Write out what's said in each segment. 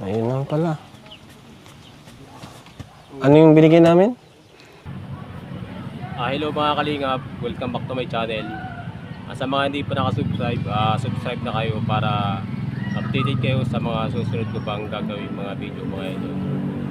Ayun lang pala. Ano yung binigay namin? Ah, hello mga kalingap, welcome back to my channel. Ah, sa mga hindi pa nakasubscribe, ah, subscribe na kayo para updated kayo sa mga susunod ko pang gagawin mga video mga idol.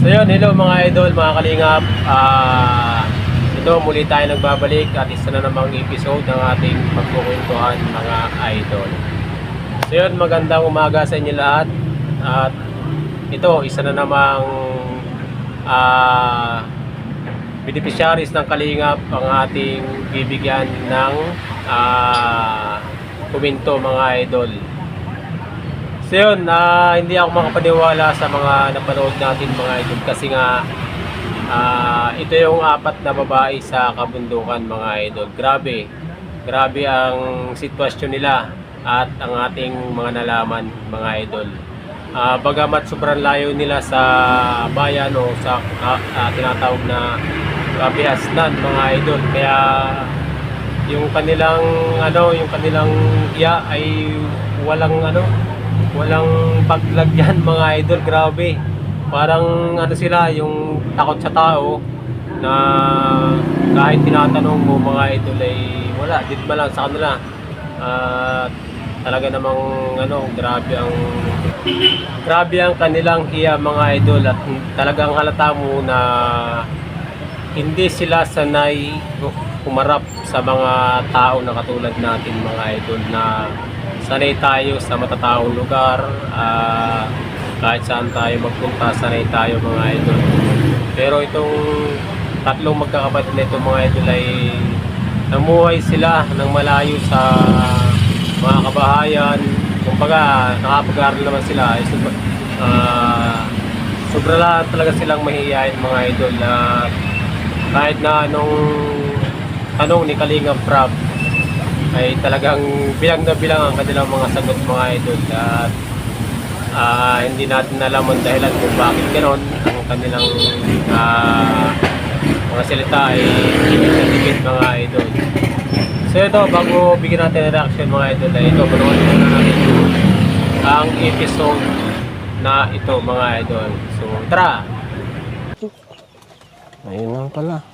So yun, hello mga idol, mga kalingap. Ah, ito muli tayo nagbabalik at isa na namang episode ng ating pagkukwentuhan mga idol. So yun, magandang umaga sa inyo lahat. At ito, isa na namang ah beneficiaries ng Kalingap ang ating bibigyan ng ah komento mga idol. So yun, ah, hindi ako makapaniwala sa mga napanood natin mga idol kasi nga ah, ito yung apat na babae sa kabundukan mga idol. Grabe, grabe ang sitwasyon nila at ang ating mga nalaman mga idol. Ah, bagamat sobrang layo nila sa bayan o sa ah, ah, tinatawag na kabihasnan mga idol. Kaya yung kanilang ano yung kanilang iya ay walang ano walang paglagyan mga idol. Grabe. Parang ano sila yung takot sa tao na kahit tinatanong mo mga idol ay wala. Ditma lang sa kanila. At talaga namang ano grabe ang grabe ang kanilang hiya mga idol. At talagang halata mo na hindi sila sanay kumarap sa mga tao na katulad natin mga idol na sanay tayo sa matataong lugar. Ah, kahit saan tayo magpunta sanay tayo mga idol. Pero itong tatlong magkakapatid na ito mga idol ay namuhay sila ng malayo sa mga kabahayan kumbaga nakapag-aaral naman sila. Ay sobra, ah, sobra lang talaga silang mahihayin mga idol na kahit na anong tanong ni Kalinga Prab ay talagang bilang na bilang ang kanilang mga sagot mga idol. At ah, hindi natin alam ang dahilan kung bakit ganon ang kanilang ah, mga salita ay dikit mga idol so ito bago bigyan natin reaction mga idol ay ito panoorin muna natin ang episode na ito mga idol so tara Ayun lang pala.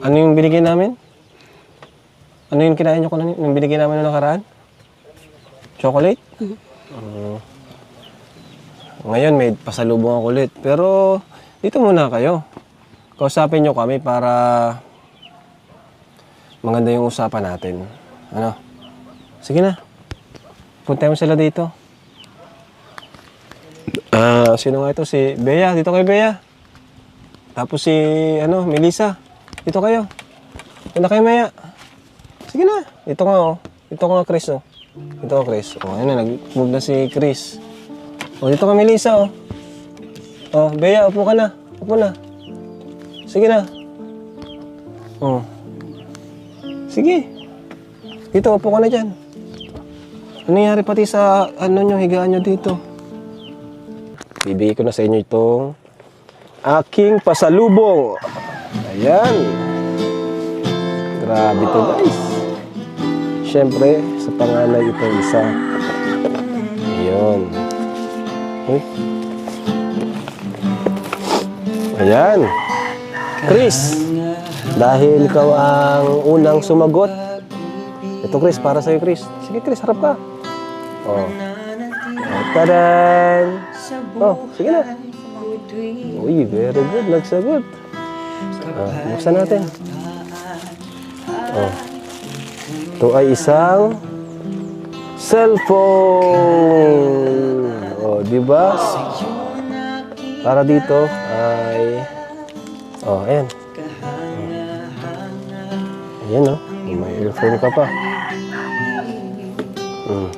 Ano yung binigay namin? Ano yung kinain nyo kanina? Yung binigay namin noong nakaraan? Chocolate? Oo. ngayon may pasalubong ako ulit. Pero dito muna kayo. Kausapin nyo kami para maganda yung usapan natin. Ano? Sige na. Punta mo sila dito. Ah, sino nga ito? Si Bea. Dito kay Bea. Tapos si, ano, Melissa. Dito kayo. Dito na kayo, Maya. Sige na. Ito nga, oh. Ito nga, Chris, oh. Ito nga, Chris. Oh, ayun na, nag-move na si Chris. Oh, dito ka, Melissa, oh. Oh, Bea, upo ka na. Upo na. Sige na. Oh. Sige. Dito, upo ka na dyan. Ano nangyari pati sa, ano nyo, higaan nyo dito? Bibigay ko na sa inyo itong aking pasalubong. Ayan. Grabe to guys. Siyempre, sa panganay ito isa. Ayun. Uy. Ayan. Chris, dahil ikaw ang unang sumagot. Ito Chris, para sa'yo Chris. Sige Chris, harap ka. Oh. Oh, tadan! Oh, sige na. Uy, very good. Nagsagot. Ah, buksan natin. Oh. Ito ay isang cellphone. Oh, di ba? Para dito ay Oh, ayan. Oh. Ayan oh. May earphone ka pa. Mm.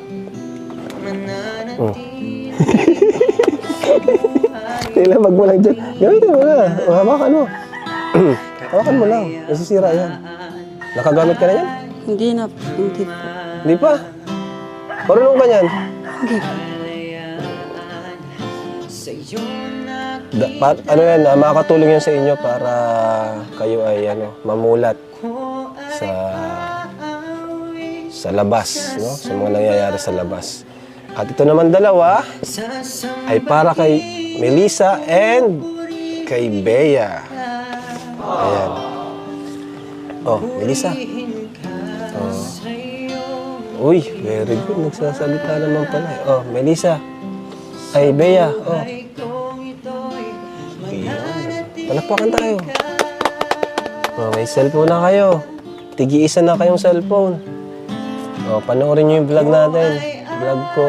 Oh. Tila, wag mo lang dyan. Gamitin mo na. O, hawakan mo. hawakan mo lang. Nasisira yan. Nakagamit ka na yan? Hindi na, hindi po. Hindi pa. Marunong ka yan? Hindi. Da, pa, ano yan, ah, makakatulong yan sa inyo para kayo ay ano, mamulat sa labas, no? Sa mga nangyayari sa labas. At ito naman dalawa ay para kay Melissa and kay Bea. Ayan. Oh, Melissa. Oh. Uy, very good. Nagsasalita naman pala. eh. Oh, Melissa. Ay, Bea. Oh. Palakpakan tayo. Oh, may cellphone na kayo. Tigi-isa na kayong cellphone. Oh, panoorin nyo yung vlog natin. Vlog ko.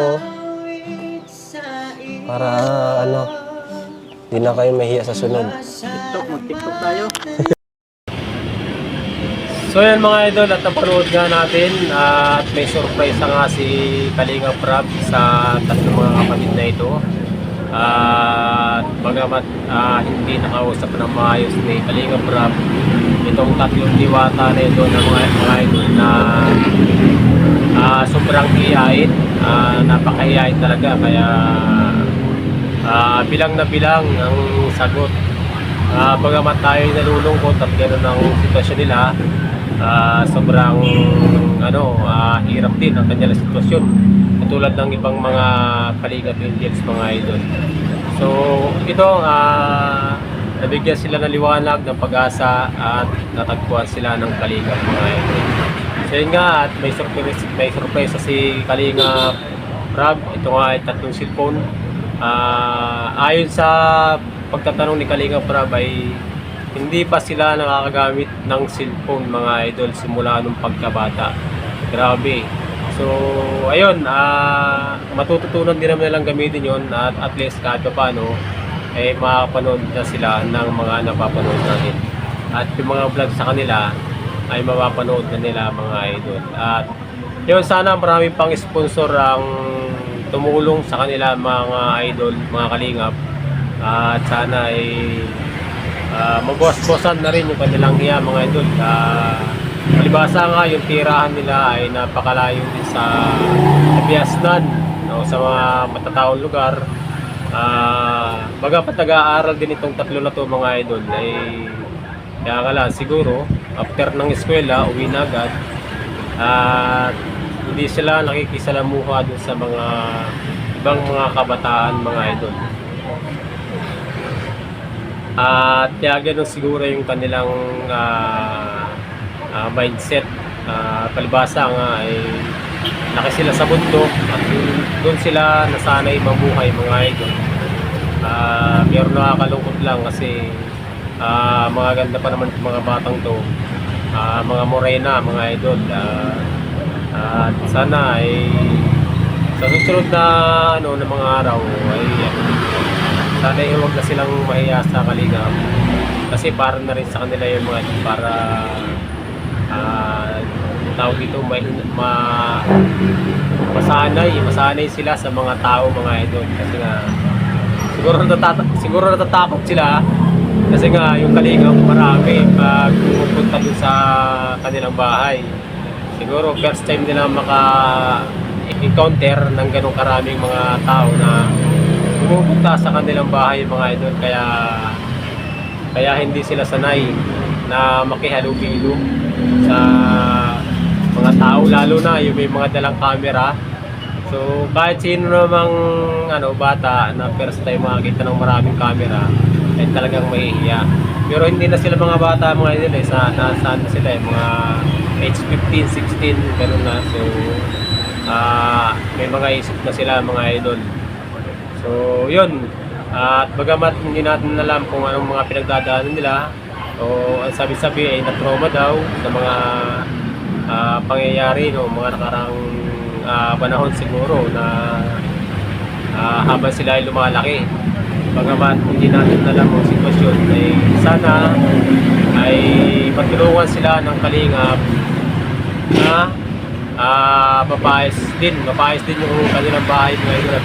Para ano, di na kayo mahiya sa sunod. TikTok, mag-TikTok tayo. So yan mga idol, at napanood nga natin at may surprise nga si Kalinga Prab sa tatlong mga kapatid na ito. At bagamat ah, hindi nakausap ng maayos ni Kalinga Prab, itong tatlong diwata na ito ng mga, mga idol na ah, sobrang hiyain, ah, napakahiyain talaga kaya ah, bilang na bilang ang sagot Ah, bagamat tayo nalulungkot at gano'n ang sitwasyon nila, ah, sobrang ano, ah, hirap din ang kanilang sitwasyon. Katulad ng ibang mga Kalingap Indians mga idol. So, ito, ah, nabigyan sila ng liwanag ng pag-asa at natagpuan sila ng Kalingap mga idol. Yun nga, at may surprise, may surprise si Kalingap Rob. Ito nga ay tatlong cellphone. Ah, ayon sa pagtatanong ni Kalinga Prab ay hindi pa sila nakakagamit ng cellphone mga idol simula nung pagkabata. Grabe. So, ayun, ah matututunan din naman nilang gamitin yon at at least kahit pa paano, eh makakapanood na sila ng mga napapanood natin. At yung mga vlog sa kanila ay mapapanood na nila mga idol. At yun, sana marami pang sponsor ang tumulong sa kanila mga idol, mga kalingap. at sana ay uh, magbuwas-buwasan na rin yung kanilang hiya mga idol. Uh, malibasa nga yung tirahan nila ay napakalayo din sa Biasnan, no, sa mga matataong lugar. Uh, bagapat nag-aaral din itong tatlo na to mga idol ay kaya lang siguro after ng eskwela uwi na agad at hindi sila nakikisalamuha dun sa mga ibang mga kabataan mga idol. At kaya ganun siguro yung kanilang ah, ah, mindset. Uh, palibasa nga ay laki sila sa bundok at doon sila nasanay mabuhay mga idol. Ah, pero nakakalungkot lang kasi ah, mga ganda pa naman mga batang to. Ah, mga morena, mga idol. Ah, at sana ay sa susunod na ano na mga araw ay sana ay huwag na silang mahiya sa kalingap kasi para na rin sa kanila yung mga para ah tawag dito may ma, masanay masanay sila sa mga tao mga idol kasi nga siguro natatakot siguro natatakot sila kasi nga yung kalingap marami pag pumupunta dun sa kanilang bahay. Siguro first time nila maka encounter ng ganong karaming mga tao na pumupunta sa kanilang bahay mga idol. Kaya kaya hindi sila sanay na makihalubilo sa mga tao. Lalo na yung may mga dalang camera. So kahit sino namang ano bata na first time makakita ng maraming camera ay talagang mahihiya pero hindi na sila mga bata mga idol eh sa nasa ano sila eh mga age 15, 16 ganun na so ah may mga isip na sila mga idol So, yun. At bagamat hindi natin alam kung anong mga pinagdadaanan nila, o ang sabi-sabi ay na-trauma daw sa mga ah, pangyayari, no, mga nakarang ah, panahon siguro na ah, habang sila ay lumalaki. Bagamat hindi natin alam ang sitwasyon, ay sana ay matulungan sila ng kalingap na ah mapayos din, mapayos din yung kanilang bahay mga idol.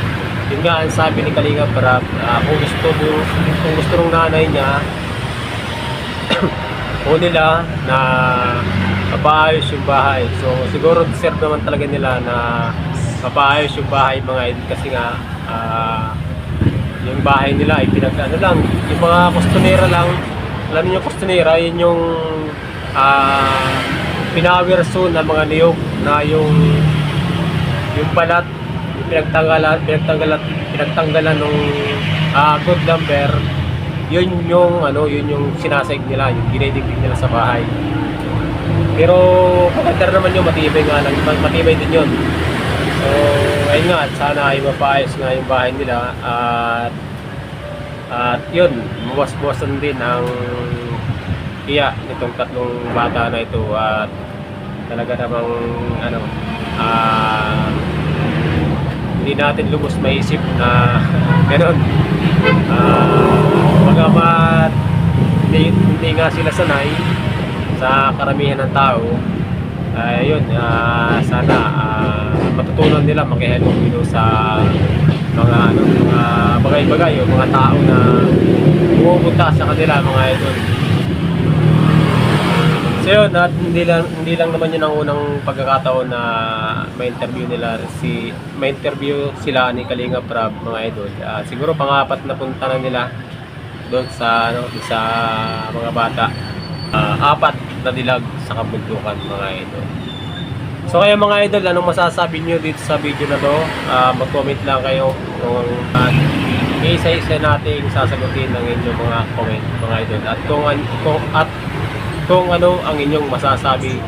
Yun nga ang sabi ni Kalinga para ah, kung gusto mo, kung gusto ng nanay niya o nila na mapaayos yung bahay. So siguro deserve naman talaga nila na mapaayos yung bahay mga idol kasi nga ah, yung bahay nila ay pinag ano lang, yung mga kustonera lang, alam niyo kustonera, yun yung ah pinawerso ng mga niyog na yung yung balat, yung pinagtanggalan, pinagtanggalan, pinagtanggalan nung ah, good number, yun yung ano, yun yung sinasayag nila, yung dinidigdig nila sa bahay. Pero maganda naman yung matibay nga lang, matibay din yun. So, ayun sana ay mapaayos nga yung bahay nila at at yun, buwas-buwasan din ang iya nitong tatlong bata na ito at talaga namang ano ah hindi natin lubos maisip na gano'n ah magamat hindi, hindi nga sila sanay sa karamihan ng tao. Ay yun ah, sana ah, matutunan nila makihalubilo sa mga ano mga bagay-bagay o mga tao na pumupunta sa kanila mga idol So yun, at hindi lang, hindi lang naman yun ang unang pagkakataon na may interview nila si may interview sila ni Kalinga Prab mga idol. Ah, siguro pangapat na punta na nila doon sa ano sa mga bata. Ah, apat na dilag sa kabundukan mga idol. So kaya mga idol, anong masasabi niyo dito sa video na to? Ah, mag-comment lang kayo kung uh, isa-isa nating sasagutin ng inyong mga comment mga idol. At kung, kung at kung ano ang inyong masasabi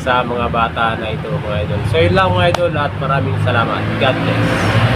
sa mga bata na ito mga idol. So yun lang mga idol at maraming salamat. God bless.